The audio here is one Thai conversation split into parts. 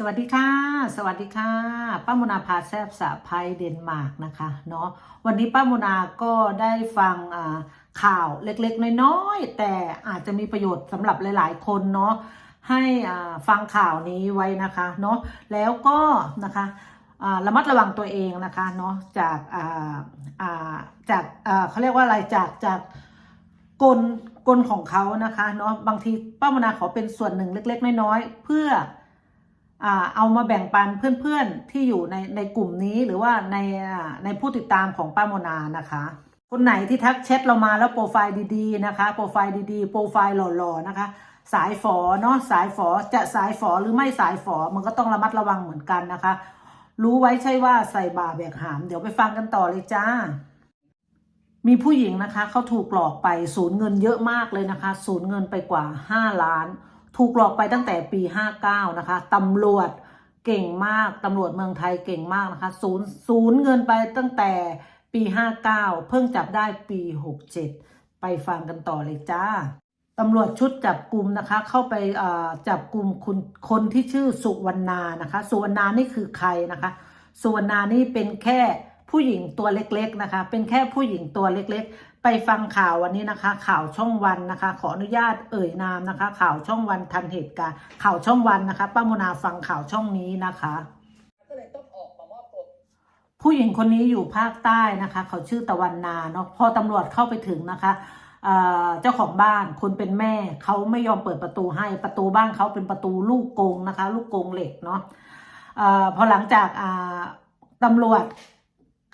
สวัสดีค่ะ สวัสดีค่ะป้าโมนาพาแซบสะพายเดนมาร์กนะคะเนาะวันนี้ป้าโมนาก็ได้ฟังข่าวเล็กๆ น้อยๆ แต่อาจจะมีประโยชน์สำหรับหลาย ๆ คนเนาะให้ฟังข่าวนี้ไว้นะคะเนาะแล้วก็นะคะระมัดระวังตัวเองนะคะเนาะจากจากเขาเรียกว่าอะไรจากจากกลกลของเขานะคะเนาะบางทีป้าโมนาขอเป็นส่วนหนึ่งเล็ก ๆ น้อยๆเพื่อ เอามาแบ่งปันเพื่อนๆที่อยู่ในในกลุ่มนี้หรือว่าในในผู้ติดตามของป้าโมนานะคะ คนไหนที่ทักแชทเรามาแล้วโปรไฟล์ดีๆนะคะ โปรไฟล์ดีๆ โปรไฟล์หล่อๆนะคะ สายฝอเนาะสายฝอจะสายฝอหรือไม่สายฝอมันก็ต้องระมัดระวังเหมือนกันนะคะ รู้ไว้ใช่ว่าใส่บาแบกหาม เดี๋ยวไปฟังกันต่อเลยจ้า มีผู้หญิงนะคะเขาถูกหลอกไปสูญเงินเยอะมากเลยนะคะ สูญเงินไปกว่า 5 ล้าน ถูกหลอกไปตั้งแต่ปี 59 นะคะตำรวจเก่งมากตำรวจเมืองไทยเก่งมากนะคะศูนย์ศูนย์เงินไปตั้งแต่ปี 59 เพิ่งจับได้ปี 67 ไปฟังกันต่อเลยจ้าตำรวจชุดจับกลุ่มนะคะ เข้าไปจับกลุ่มคนคนที่ชื่อสุวรรณานะคะ สุวรรณานี่คือใครนะคะ สุวรรณานี่เป็นแค่ ผู้หญิงตัวเล็กๆนะคะ เป็นแค่ผู้หญิงตัวเล็กๆ ไปฟังข่าววันนี้นะคะ ข่าวช่องวันนะคะ ขออนุญาตเอ่ยนามนะคะ ข่าวช่องวันทันเหตุการณ์ข่าวช่องวันนะคะป้าโมนาฟังข่าวช่องนี้นะคะผู้หญิงคนนี้อยู่ภาคใต้นะคะ เขาชื่อตะวันนาเนาะพอตำรวจเข้าไปถึงนะคะเจ้าของบ้านคนเป็นแม่เขาไม่ยอมเปิดประตูให้ประตูบ้านเขาเป็นประตูลูกกงนะคะ ลูกกงเหล็กเนาะอพอหลังจากตำรวจ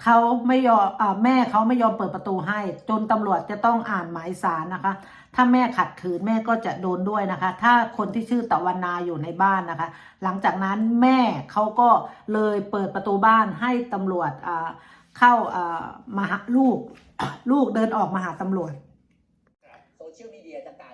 เขาไม่ยอมแม่เขาไม่ยอมเปิดประตูให้ จนตำรวจจะต้องอ่านหมายสารนะคะ ถ้าแม่ขัดขืนแม่ก็จะโดนด้วยนะคะ ถ้าคนที่ชื่อตะวันนาอยู่ในบ้านนะคะ หลังจากนั้นแม่เขาก็เลยเปิดประตูบ้านให้ตำรวจเข้ามาหาลูก ลูกเดินออกมาหาตำรวจโซเชียลมีเดียต่างๆนี่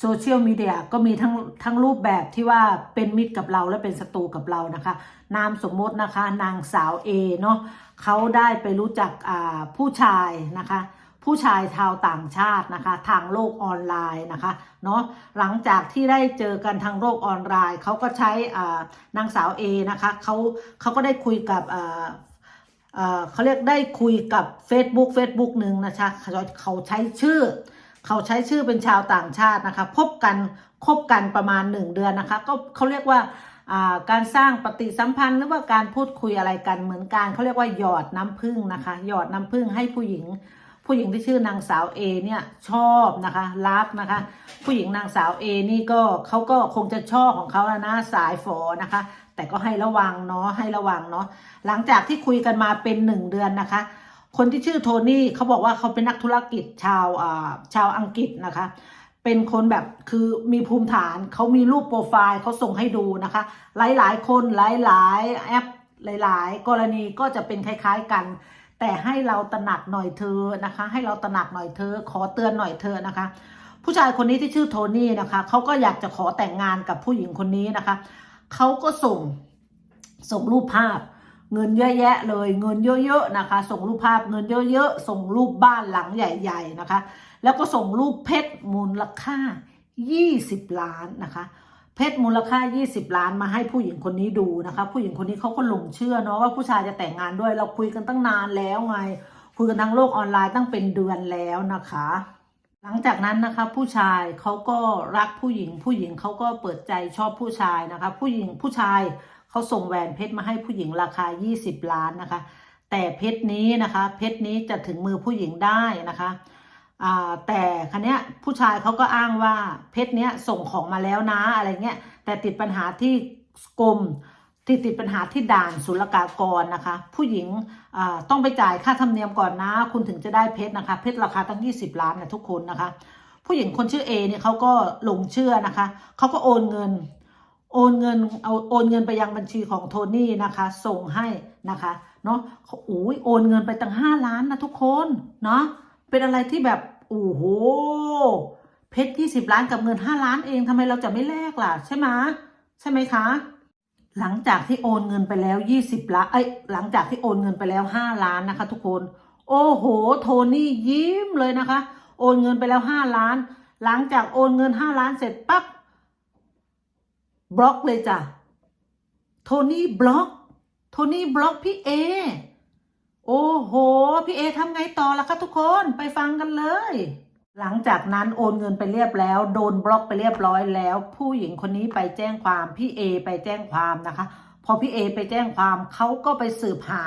โซเชียลมีเดียก็มีทั้งทั้งรูปแบบที่ว่าเป็นมิตรกับเราและเป็นศัตรูกับเรานะคะ นามสมมตินะคะนางสาวเอเนาะเขาได้ไปรู้จักอ่าผู้ชายนะคะ ผู้ชายชาวต่างชาตินะคะ ทางโลกออนไลน์นะคะเนาะหลังจากที่ได้เจอกันทางโลกออนไลน์เขาก็ใช้อ่านางสาวเอนะคะเขาเขาก็ได้คุยกับอ่าเอ่อเขาเรียกได้คุยกับ Facebook Facebook หนึ่งนะคะเขาใช้ชื่อ เขาใช้ชื่อเป็นชาวต่างชาตินะคะพบกันคบกันประมาณหนึ่งเดือนนะคะก็เขาเรียกว่าอ่าการสร้างปฏิสัมพันธ์หรือว่าการพูดคุยอะไรกันเหมือนกันเขาเรียกว่าหยอดน้ำผึ้งนะคะ หยอดน้ำผึ้งให้ผู้หญิง ผู้หญิงที่ชื่อนางสาวเอเนี่ยชอบนะคะรักนะคะ ผู้หญิงนางสาวเอนี่ก็เขาก็คงจะชอบของเขาแล้วนะสายฝอนะคะ แต่ก็ให้ระวังเนาะให้ระวังเนาะหลังจากที่คุยกันมาเป็นหนึ่งเดือนนะคะ คนที่ชื่อโทนี่เขาบอกว่าเขาเป็นนักธุรกิจชาวอ่าชาวอังกฤษนะคะ เป็นคนแบบคือมีภูมิฐานเขามีรูปโปรไฟล์เขาส่งให้ดูนะคะ หลายๆ คนหลายๆแอปหลาย ๆ กรณีก็จะเป็นคล้ายๆกัน แต่ให้เราตระหนักหน่อยเธอนะคะ ให้เราตระหนักหน่อยเธอ ขอเตือนหน่อยเธอนะคะ ผู้ชายคนนี้ที่ชื่อโทนี่นะคะเขาก็อยากจะขอแต่งงานกับผู้หญิงคนนี้นะคะเขาก็ส่งส่งรูปภาพ เงินเยอะแยะเลย เงินเยอะๆนะคะ ส่งรูปภาพเงินเยอะๆ ส่งรูปบ้านหลังใหญ่ๆนะคะ แล้วก็ส่งรูปเพชรมูลค่า 20 ล้านนะคะ เพชรมูลค่า 20 ล้านมาให้ผู้หญิงคนนี้ดูนะคะ ผู้หญิงคนนี้เขาก็หลงเชื่อเนาะว่าผู้ชายจะแต่งงานด้วย เราคุยกันตั้งนานแล้วไง คุยกันทางโลกออนไลน์ตั้งเป็นเดือนแล้วนะคะหลังจากนั้นนะคะผู้ชายเขาก็รักผู้หญิง ผู้หญิงเขาก็เปิดใจชอบผู้ชายนะคะ ผู้หญิงผู้ชาย เขาส่งแหวนเพชรมาให้ผู้หญิงราคา 20 ล้านนะคะ แต่เพชรนี้นะคะ เพชรนี้จะถึงมือผู้หญิงได้นะคะแต่คันเนี้ยผู้ชายเขาก็อ้างว่าเพชรเนี้ยส่งของมาแล้วนะอะไรเงี้ยแต่ติดปัญหาที่กรมที่ติดปัญหาที่ด่านศุลกากรนะคะ ผู้หญิงต้องไปจ่ายค่าธรรมเนียมก่อนนะ คุณถึงจะได้เพชรนะคะ เพชรราคาตั้ง 20 ล้านนะทุกคนนะคะ ผู้หญิงคนชื่อเอเนี่ยเขาก็หลงเชื่อนะคะเขาก็โอนเงิน โอนเงินเอาโอนเงินไปยังบัญชีของโทนี่นะคะ ส่งให้นะคะเนาะเขาโอ้ยโอนเงินไปตั้งห้าล้านนะทุกคนเนาะเป็นอะไรที่แบบโอ้โหเพชรยี่สิบล้านกับเงินห้าล้านเองทำไมเราจะไม่แลกล่ะ ใช่ไหมใช่ไหมคะ หลังจากที่โอนเงินไปแล้วยี่สิบล้านเอ้ยหลังจากที่โอนเงินไปแล้วห้าล้านนะคะ ทุกคน โอ้โห โทนี่ยิ้มเลยนะคะ โอนเงินไปแล้วห้าล้าน หลังจากโอนเงินห้าล้านเสร็จปั๊บ บล็อกเลยจ้ะ โทนี่บล็อก โทนี่บล็อกพี่เอ โอ้โห พี่เอทำไงต่อล่ะคะทุกคนไปฟังกันเลย หลังจากนั้นโอนเงินไปเรียบแล้ว โดนบล็อกไปเรียบร้อยแล้ว ผู้หญิงคนนี้ไปแจ้งความพี่เอไปแจ้งความนะคะ พอพี่เอไปแจ้งความเขาก็ไปสืบหา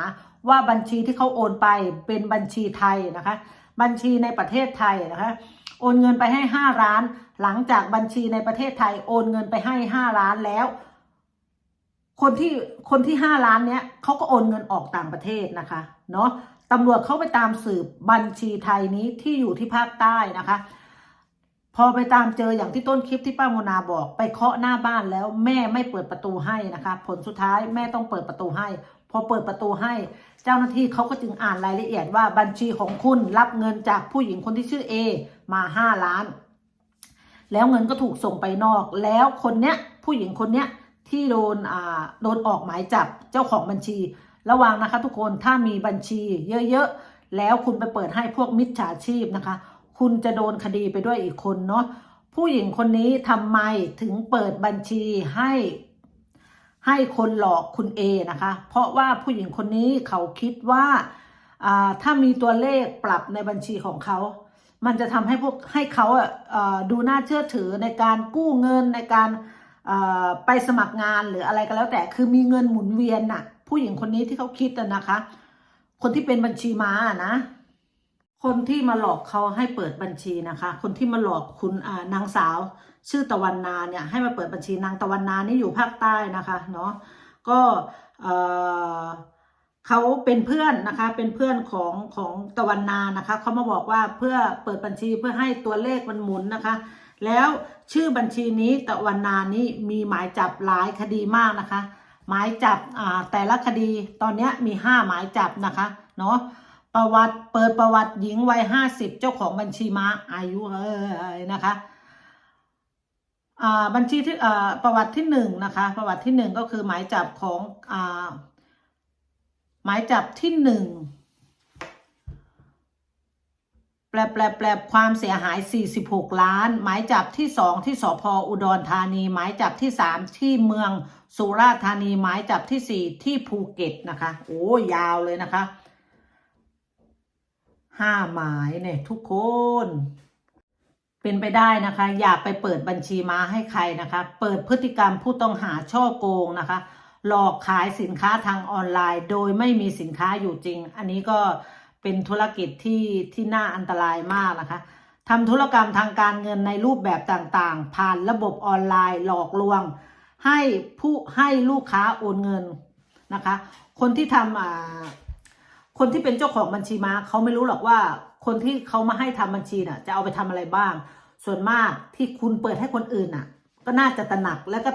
ว่าบัญชีที่เขาโอนไปเป็นบัญชีไทยนะคะ บัญชีในประเทศไทยนะคะ โอนเงินไปให้ห้าล้าน หลังจากบัญชีในประเทศไทยโอนเงินไปให้ห้าล้านแล้ว คนที่คนที่ห้าล้านเนี้ยเขาก็โอนเงินออกต่างประเทศนะคะเนาะตำรวจเข้าไปตามสืบบัญชีไทยนี้ที่อยู่ที่ภาคใต้นะคะ พอไปตามเจออย่างที่ต้นคลิปที่ป้าโมนาบอก ไปเคาะหน้าบ้านแล้วแม่ไม่เปิดประตูให้นะคะ ผลสุดท้ายแม่ต้องเปิดประตูให้ พอเปิดประตูให้ เจ้าหน้าที่เขาก็จึงอ่านรายละเอียดว่าบัญชีของคุณรับเงินจากผู้หญิงคนที่ชื่อเอมาห้าล้าน แล้วเงินก็ถูกส่งไปนอก แล้วคนเนี้ยผู้หญิงคนเนี้ยที่โดนอ่าโดนออกหมายจับเจ้าของบัญชี ระวังนะคะทุกคนถ้ามีบัญชีเยอะๆ แล้วคุณไปเปิดให้พวกมิจฉาชีพนะคะ คุณจะโดนคดีไปด้วยอีกคนเนาะผู้หญิงคนนี้ทำไมถึงเปิดบัญชีให้ ให้คนหลอกคุณเอนะคะ เพราะว่าผู้หญิงคนนี้เขาคิดว่าอ่าถ้ามีตัวเลขปรับในบัญชีของเขา มันจะทำให้พวกให้เขาอะดูน่าเชื่อถือในการกู้เงินในการไปสมัครงานหรืออะไรก็แล้วแต่คือมีเงินหมุนเวียนน่ะ ผู้หญิงคนนี้ที่เขาคิดอะนะคะ คนที่เป็นบัญชีม้าอะนะ คนที่มาหลอกเขาให้เปิดบัญชีนะคะ คนที่มาหลอกคุณนางสาว ชื่อตะวันนาเนี่ยให้มาเปิดบัญชีนางตะวันนานี่อยู่ภาคใต้นะคะเนาะก็เอ่อ เขาเป็นเพื่อนนะคะ เป็นเพื่อนของของตะวันนานะคะเขามาบอกว่าเพื่อเปิดบัญชีเพื่อให้ตัวเลขมันหมุนนะคะ แล้วชื่อบัญชีนี้ตะวันนานี่มีหมายจับหลายคดีมากนะคะ หมายจับอ่าแต่ละคดีตอนนี้มีห้าหมายจับนะคะเนาะประวัติเปิดประวัติหญิงวัยห้าสิบเจ้าของบัญชีม้าอายุเอ้ยนะคะอ่าบัญชีที่อ่าประวัติที่หนึ่งนะคะ ประวัติที่หนึ่งก็คือหมายจับของอ่า มายจับที่หนึ่งแปลแปลแปลความเสียหาย 46 ล้าน หมายจับที่สองที่สพอุดรธานี หมายจับที่สามที่เมืองสุราษฎร์ธานี หมายจับที่สี่ที่ภูเก็ตนะคะ โอ้ยาวเลยนะคะห้าหมายเนี่ยทุกคน เป็นไปได้นะคะ อย่าไปเปิดบัญชีม้าให้ใครนะคะ เปิดพฤติกรรมผู้ต้องหาช่อโกงนะคะ หลอกขายสินค้าทางออนไลน์ โดยไม่มีสินค้าอยู่จริง อันนี้ก็เป็นธุรกิจที่ที่น่าอันตรายมากนะคะทำธุรกรรมทางการเงินในรูปแบบต่างๆ ผ่านระบบออนไลน์หลอกลวง ให้ผู้ให้ลูกค้าโอนเงินนะคะ คนที่ทำอ่าคนที่เป็นเจ้าของบัญชีม้าเขาไม่รู้หรอกว่าคนที่เขามาให้ทำบัญชีน่ะ จะเอาไปทำอะไรบ้าง ส่วนมากที่คุณเปิดให้คนอื่นน่ะ ก็น่าจะตระหนักแล้วก็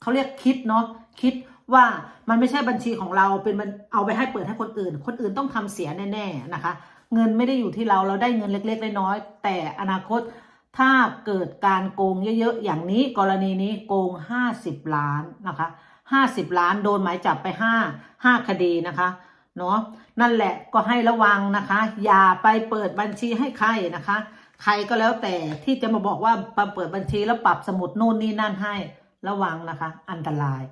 เขาเรียกคิดเนาะคิด ว่ามันไม่ใช่บัญชีของเราเป็นมันเอาไปให้เปิดให้คนอื่น คนอื่นต้องทำเสียแน่ๆนะคะ เงินไม่ได้อยู่ที่เราเราได้เงินเล็กๆน้อยๆแต่อนาคตถ้าเกิดการโกงเยอะๆอย่างนี้กรณีนี้โกง 50 ล้านนะคะ 50 ล้านโดนหมายจับไป 5 5 คดีนะคะเนาะนั่นแหละก็ให้ระวังนะคะ อย่าไปเปิดบัญชีให้ใครนะคะ ใครก็แล้วแต่ที่จะมาบอกว่ามาเปิดบัญชีแล้วปรับสมุดนู่นนี่นั่นให้ระวังนะคะ อันตราย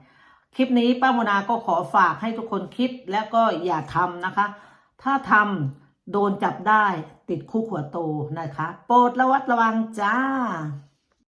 คลิปนี้ป้าโมนาก็ขอฝากให้ทุกคนคิดและก็อย่าทำนะคะ ถ้าทำโดนจับได้ติดคุกหัวโตนะคะ โปรดระวัดระวังจ้า